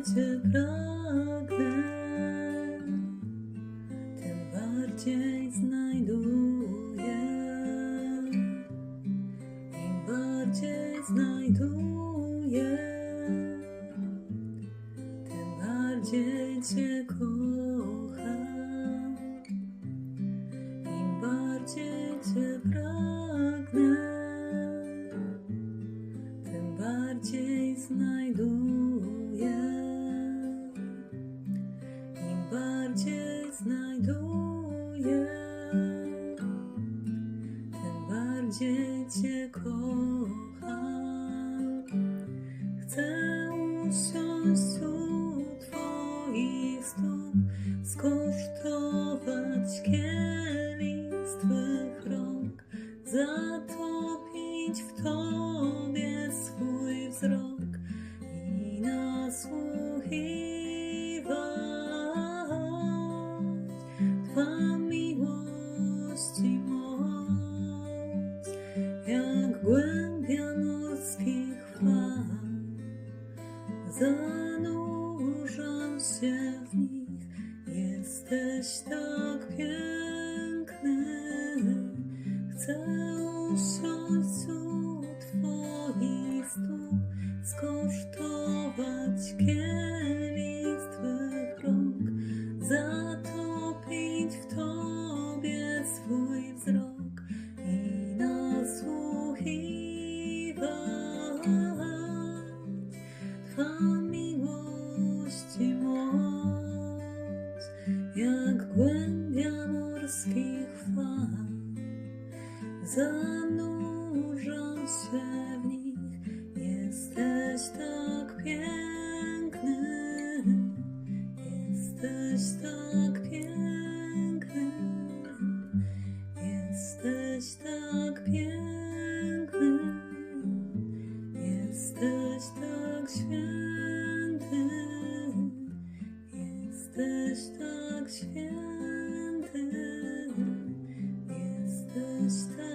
Cię pragnę, tym bardziej znajduję. Im bardziej znajduję, tym bardziej Cię kocham. Stóp, skosztować kielich z Twych rąk, zatopić w Tobie swój wzrok i nasłuchiwać Twa Się w nich, jesteś tak piękny. Chcę usiąść u Twoich stóp, skosztować kielich zanurzam się w nich. Jesteś tak piękny, jesteś tak piękny, jesteś tak piękny, jesteś tak święty, jesteś tak święty. Jesteś tak